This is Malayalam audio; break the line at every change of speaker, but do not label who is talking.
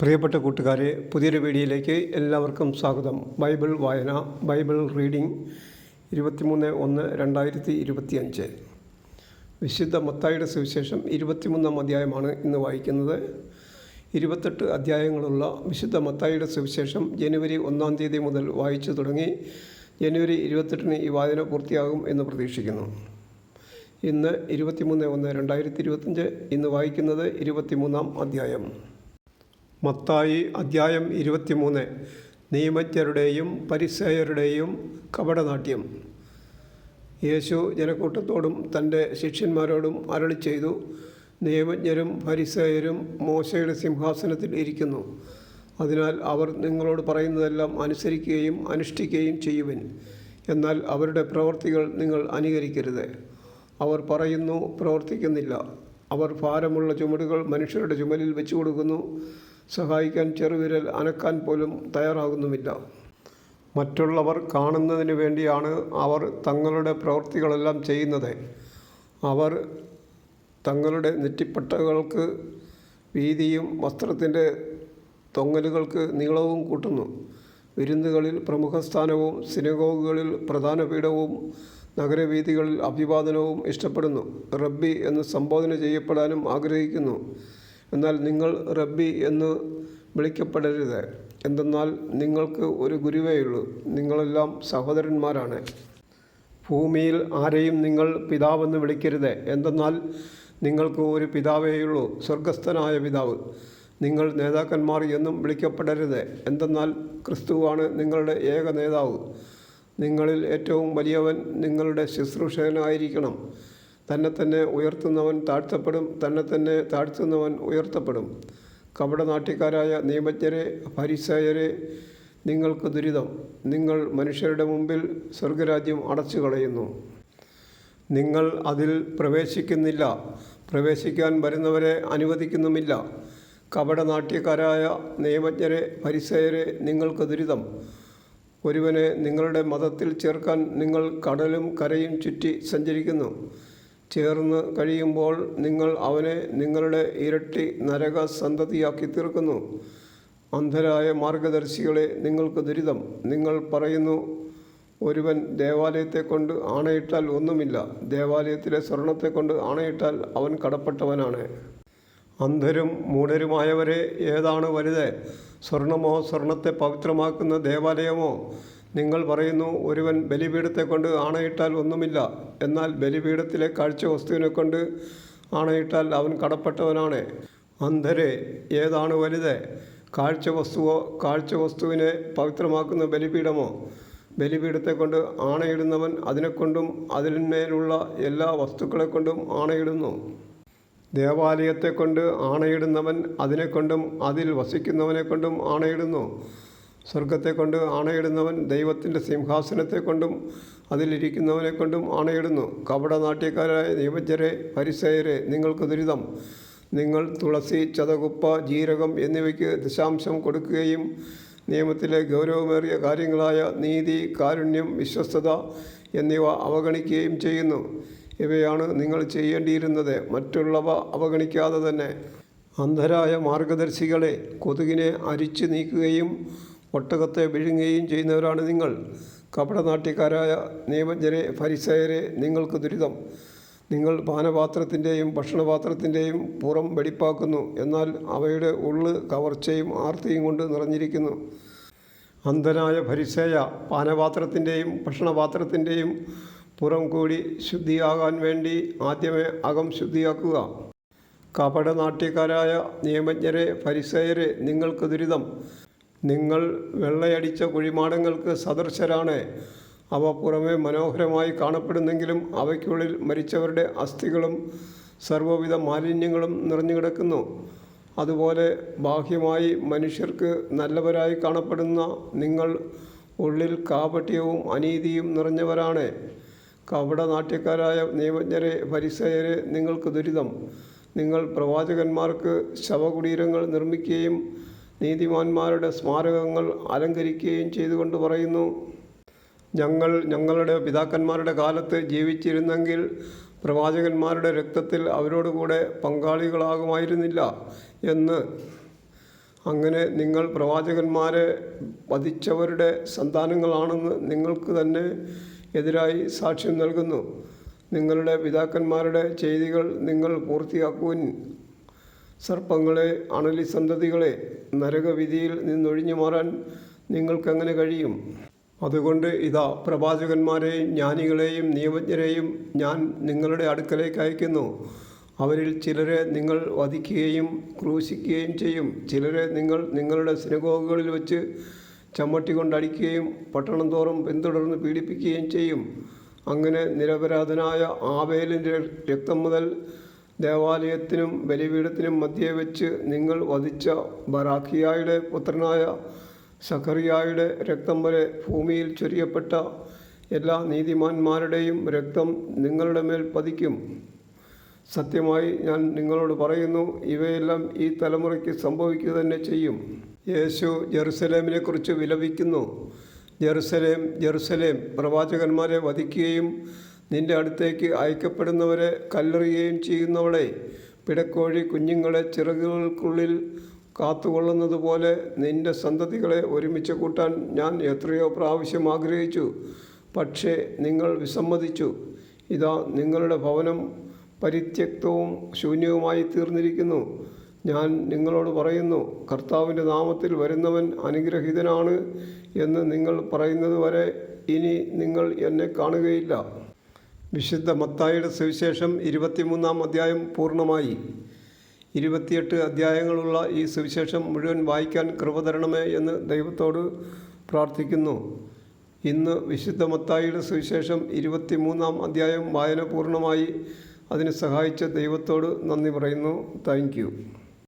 പ്രിയപ്പെട്ട കൂട്ടുകാരെ പുതിയൊരു വീഡിയോയിലേക്ക് എല്ലാവർക്കും സ്വാഗതം. ബൈബിൾ വായന ബൈബിൾ റീഡിംഗ് ഇരുപത്തിമൂന്ന് ഒന്ന് രണ്ടായിരത്തി ഇരുപത്തിയഞ്ച് വിശുദ്ധ മത്തായുടെ സുവിശേഷം ഇരുപത്തിമൂന്നാം അധ്യായമാണ് ഇന്ന് വായിക്കുന്നത്. ഇരുപത്തെട്ട് അധ്യായങ്ങളുള്ള വിശുദ്ധ മത്തായുടെ സുവിശേഷം ജനുവരി ഒന്നാം തീയതി മുതൽ വായിച്ചു തുടങ്ങി ജനുവരി ഇരുപത്തെട്ടിന് ഈ വായന പൂർത്തിയാകും എന്ന് പ്രതീക്ഷിക്കുന്നു. ഇന്ന് ഇരുപത്തിമൂന്ന് ഒന്ന് രണ്ടായിരത്തി ഇരുപത്തഞ്ച് ഇന്ന് വായിക്കുന്നത് ഇരുപത്തിമൂന്നാം അധ്യായം. മത്തായി അദ്ധ്യായം ഇരുപത്തിമൂന്ന്. നിയമജ്ഞരുടെയും പരിസയരുടെയും കപടനാട്യം. യേശു ജനക്കൂട്ടത്തോടും തന്റെ ശിഷ്യന്മാരോടും അരളി ചെയ്തു. നിയമജ്ഞരും പരിസയരും മോശയുടെ സിംഹാസനത്തിൽ ഇരിക്കുന്നു. അതിനാൽ അവർ നിങ്ങളോട് പറയുന്നതെല്ലാം അനുസരിക്കുകയും അനുഷ്ഠിക്കുകയും ചെയ്യുവിൻ. എന്നാൽ അവരുടെ പ്രവർത്തികൾ നിങ്ങൾ അനുകരിക്കരുത്. അവർ പറയുന്നു പ്രവർത്തിക്കുന്നില്ല. അവർ ഭാരമുള്ള ചുമടുകൾ മനുഷ്യരുടെ ചുമലിൽ വെച്ചു കൊടുക്കുന്നു സഹായിക്കാൻ ചെറുവിരൽ അനക്കാൻ പോലും തയ്യാറാകുന്നുമില്ല. മറ്റുള്ളവർ കാണുന്നതിന് വേണ്ടിയാണ് അവർ തങ്ങളുടെ പ്രവൃത്തികളെല്ലാം ചെയ്യുന്നത്. അവർ തങ്ങളുടെ നെറ്റിപ്പട്ടകൾക്ക് വീതിയും വസ്ത്രത്തിന്റെ തൊങ്ങലുകൾക്ക് നീളവും കൂട്ടുന്നു. വിരുന്നുകളിൽ പ്രമുഖ സ്ഥാനവും സിനഗോഗുകളിൽ പ്രധാന പീഠവും നഗരവീഥികളിൽ അഭിവാദനവും ഇഷ്ടപ്പെടുന്നു. റബ്ബി എന്ന് സംബോധന ചെയ്യപ്പെടാനും ആഗ്രഹിക്കുന്നു. എന്നാൽ നിങ്ങൾ റബ്ബി എന്ന് വിളിക്കപ്പെടരുത്. എന്തെന്നാൽ നിങ്ങൾക്ക് ഒരു ഗുരുവേയുള്ളൂ. നിങ്ങളെല്ലാം സഹോദരന്മാരാണ്. ഭൂമിയിൽ ആരെയും നിങ്ങൾ പിതാവെന്ന് വിളിക്കരുത്. എന്തെന്നാൽ നിങ്ങൾക്ക് ഒരു പിതാവേയുള്ളൂ. സ്വർഗസ്ഥനായ പിതാവ്. നിങ്ങൾ നേതാക്കന്മാർ എന്നും വിളിക്കപ്പെടരുത്. എന്തെന്നാൽ ക്രിസ്തുവാണ് നിങ്ങളുടെ ഏക നേതാവ്. നിങ്ങളിൽ ഏറ്റവും വലിയവൻ നിങ്ങളുടെ ശുശ്രൂഷകനായിരിക്കണം. തന്നെ തന്നെ ഉയർത്തുന്നവൻ താഴ്ത്തപ്പെടും തന്നെ തന്നെ താഴ്ത്തുന്നവൻ ഉയർത്തപ്പെടും. കപടനാട്യക്കാരായ നിയമജ്ഞരെ പരിസയരെ നിങ്ങൾക്ക് ദുരിതം. നിങ്ങൾ മനുഷ്യരുടെ മുമ്പിൽ സ്വർഗരാജ്യം അടച്ചു കളയുന്നു നിങ്ങൾ അതിൽ പ്രവേശിക്കുന്നില്ല. പ്രവേശിക്കാൻ വരുന്നവരെ അനുവദിക്കുന്നുമില്ല. കപടനാട്യക്കാരായ നിയമജ്ഞരെ പരിസയരെ നിങ്ങൾക്ക് ദുരിതം. ഒരുവനെ നിങ്ങളുടെ മതത്തിൽ ചേർക്കാൻ നിങ്ങൾ കടലും കരയും ചുറ്റി സഞ്ചരിക്കുന്നു. ചേർന്ന് കഴിയുമ്പോൾ നിങ്ങൾ അവനെ നിങ്ങളുടെ ഇരട്ടി നരക സന്തതിയാക്കി തീർക്കുന്നു അന്ധരായ മാർഗദർശികളെ നിങ്ങൾക്ക് ദുരിതം. നിങ്ങൾ പറയുന്നു ഒരുവൻ ദേവാലയത്തെ കൊണ്ട് ആണയിട്ടാൽ ഒന്നുമില്ല. ദേവാലയത്തിലെ സ്വർണത്തെ കൊണ്ട് ആണയിട്ടാൽ അവൻ കടപ്പെട്ടവനാണ്. അന്ധരും മൂഢരുമായവരെ ഏതാണ് വലുത്? സ്വർണമോ സ്വർണത്തെ പവിത്രമാക്കുന്ന ദേവാലയമോ? നിങ്ങൾ പറയുന്നു ഒരുവൻ ബലിപീഠത്തെ കൊണ്ട് ആണയിട്ടാൽ ഒന്നുമില്ല. എന്നാൽ ബലിപീഠത്തിലെ കാഴ്ച വസ്തുവിനെ കൊണ്ട് ആണയിട്ടാൽ അവൻ കടപ്പെട്ടവനാണ്. അന്ധരെ ഏതാണ് വലുത്? കാഴ്ച വസ്തുവിനെ പവിത്രമാക്കുന്ന ബലിപീഠമോ? ബലിപീഠത്തെ കൊണ്ട് ആണയിടുന്നവൻ അതിനെക്കൊണ്ടും അതിന്മേലുള്ള എല്ലാ വസ്തുക്കളെ കൊണ്ടും ആണയിടുന്നു. ദേവാലയത്തെ കൊണ്ട് ആണയിടുന്നവൻ അതിനെക്കൊണ്ടും അതിൽ വസിക്കുന്നവനെ കൊണ്ടും ആണയിടുന്നു. സ്വർഗത്തെ കൊണ്ട് ആണയിടുന്നവൻ ദൈവത്തിന്റെ സിംഹാസനത്തെ കൊണ്ടും ആണയിടുന്നു. കപടനാട്യക്കാരായ നിയമജ്ഞരെ പരിസയരെ നിങ്ങൾക്ക് ദുരിതം. നിങ്ങൾ തുളസി ചതകുപ്പ ജീരകം എന്നിവയ്ക്ക് ദശാംശം കൊടുക്കുകയും നിയമത്തിലെ ഗൗരവമേറിയ കാര്യങ്ങളായ നീതി കാരുണ്യം വിശ്വസ്തത എന്നിവ അവഗണിക്കുകയും ചെയ്യുന്നു. ഇവയാണ് നിങ്ങൾ ചെയ്യേണ്ടിയിരുന്നത്. മറ്റുള്ളവ അവഗണിക്കാതെ തന്നെ അന്ധരായ മാർഗദർശികളെ കൊതുകിനെ അരിച്ചു നീക്കുകയും ഒട്ടകത്തെ വിഴുങ്ങുകയും ചെയ്യുന്നവരാണ് നിങ്ങൾ. കപടനാട്യക്കാരായ നിയമജ്ഞരെ ഫരിസയരെ നിങ്ങൾക്ക് ദുരിതം. നിങ്ങൾ പാനപാത്രത്തിന്റെയും ഭക്ഷണപാത്രത്തിന്റെയും പുറം വെടിപ്പാക്കുന്നു. എന്നാൽ അവയുടെ ഉള്ള് കവർച്ചയും ആർത്തിയും കൊണ്ട് നിറഞ്ഞിരിക്കുന്നു. അന്ധനായ ഫരിസേയ പാനപാത്രത്തിന്റെയും ഭക്ഷണപാത്രത്തിന്റെയും പുറം കൂടി ശുദ്ധിയാകാൻ വേണ്ടി ആദ്യമേ അകം ശുദ്ധിയാക്കുക. കപടനാട്യക്കാരായ നിയമജ്ഞരെ ഫരിസേയരെ നിങ്ങൾക്ക് ദുരിതം. നിങ്ങൾ വെള്ളയടിച്ച കുഴിമാടങ്ങൾക്ക് സദൃശരാണ്. അവ പുറമെ മനോഹരമായി കാണപ്പെടുന്നെങ്കിലും അവയ്ക്കുള്ളിൽ മരിച്ചവരുടെ അസ്ഥികളും സർവവിധ മാലിന്യങ്ങളും നിറഞ്ഞുകിടക്കുന്നു. അതുപോലെ ബാഹ്യമായി മനുഷ്യർക്ക് നല്ലവരായി കാണപ്പെടുന്ന നിങ്ങൾ ഉള്ളിൽ കാപട്യവും അനീതിയും നിറഞ്ഞവരാണ്. കപടനാട്യക്കാരായ നിയമജ്ഞരെ പരിസയരെ നിങ്ങൾക്ക് ദുരിതം. നിങ്ങൾ പ്രവാചകന്മാർക്ക് ശവകുടീരങ്ങൾ നിർമ്മിക്കുകയും നീതിമാന്മാരുടെ സ്മാരകങ്ങൾ അലങ്കരിക്കുകയും ചെയ്തുകൊണ്ട് പറയുന്നു ഞങ്ങൾ ഞങ്ങളുടെ പിതാക്കന്മാരുടെ കാലത്ത് ജീവിച്ചിരുന്നെങ്കിൽ പ്രവാചകന്മാരുടെ രക്തത്തിൽ അവരോടുകൂടെ പങ്കാളികളാകുമായിരുന്നില്ല എന്ന്. അങ്ങനെ നിങ്ങൾ പ്രവാചകന്മാരെ വധിച്ചവരുടെ സന്താനങ്ങളാണെന്ന് നിങ്ങൾക്ക് തന്നെ എതിരായി സാക്ഷ്യം നൽകുന്നു. നിങ്ങളുടെ പിതാക്കന്മാരുടെ ചെയ്തികൾ നിങ്ങൾ പൂർത്തിയാക്കുവിൻ. സർപ്പങ്ങളെ അണലി സന്തതികളെ നരകവിധിയിൽ നിന്നൊഴിഞ്ഞു മാറാൻ നിങ്ങൾക്കെങ്ങനെ കഴിയും. അതുകൊണ്ട് ഇതാ പ്രവാചകന്മാരെയും ജ്ഞാനികളെയും നിയമജ്ഞരെയും ഞാൻ നിങ്ങളുടെ അടുക്കലേക്ക് അയക്കുന്നു. അവരിൽ ചിലരെ നിങ്ങൾ വധിക്കുകയും ക്രൂശിക്കുകയും ചെയ്യും. ചിലരെ നിങ്ങൾ നിങ്ങളുടെ സിനഗോഗുകളിൽ വെച്ച് ചമ്മട്ടി കൊണ്ടടിക്കുകയും പട്ടണം തോറും പിന്തുടർന്ന് പീഡിപ്പിക്കുകയും ചെയ്യും. അങ്ങനെ നിരപരാധനായ ആവേലിന്റെ രക്തം മുതൽ ദേവാലയത്തിനും ബലിപീഠത്തിനും മധ്യേ വെച്ച് നിങ്ങൾ വധിച്ച ബറാഖിയായുടെ പുത്രനായ സഖറിയായുടെ രക്തം വരെ ഭൂമിയിൽ ചൊരിയപ്പെട്ട എല്ലാ നീതിമാന്മാരുടെയും രക്തം നിങ്ങളുടെ മേൽ പതിക്കും. സത്യമായി ഞാൻ നിങ്ങളോട് പറയുന്നു ഇവയെല്ലാം ഈ തലമുറയ്ക്ക് സംഭവിക്കുക തന്നെ ചെയ്യും. യേശു ജെറുസലേമിനെക്കുറിച്ച് വിലപിക്കുന്നു. ജെറുസലേം ജെറുസലേം പ്രവാചകന്മാരെ വധിക്കുകയും നിന്റെ അടുത്തേക്ക് അയക്കപ്പെടുന്നവരെ കല്ലെറിയുകയും ചെയ്യുന്നവളെ പിടക്കോഴി കുഞ്ഞുങ്ങളെ ചിറകുകൾക്കുള്ളിൽ കാത്തുകൊള്ളുന്നത് പോലെ നിന്റെ സന്തതികളെ ഒരുമിച്ച് കൂട്ടാൻ ഞാൻ എത്രയോ പ്രാവശ്യം ആഗ്രഹിച്ചു. പക്ഷേ നിങ്ങൾ വിസമ്മതിച്ചു. ഇതാ നിങ്ങളുടെ ഭവനം പരിത്യക്തവും ശൂന്യവുമായി തീർന്നിരിക്കുന്നു. ഞാൻ നിങ്ങളോട് പറയുന്നു കർത്താവിന്റെ നാമത്തിൽ വരുന്നവൻ അനുഗ്രഹീതനാണ് എന്ന് നിങ്ങൾ പറയുന്നത് വരെ ഇനി നിങ്ങൾ എന്നെ കാണുകയില്ല. വിശുദ്ധ മത്തായിയുടെ സുവിശേഷം ഇരുപത്തിമൂന്നാം അധ്യായം പൂർണമായി. ഇരുപത്തിയെട്ട് അധ്യായങ്ങളുള്ള ഈ സുവിശേഷം മുഴുവൻ വായിക്കാൻ കൃപ തരണമേ എന്ന് ദൈവത്തോട് പ്രാർത്ഥിക്കുന്നു. ഇന്ന് വിശുദ്ധ മത്തായിയുടെ സുവിശേഷം ഇരുപത്തിമൂന്നാം അധ്യായം വായന പൂർണമായി. അതിന് സഹായിച്ച ദൈവത്തോട് നന്ദി പറയുന്നു. താങ്ക്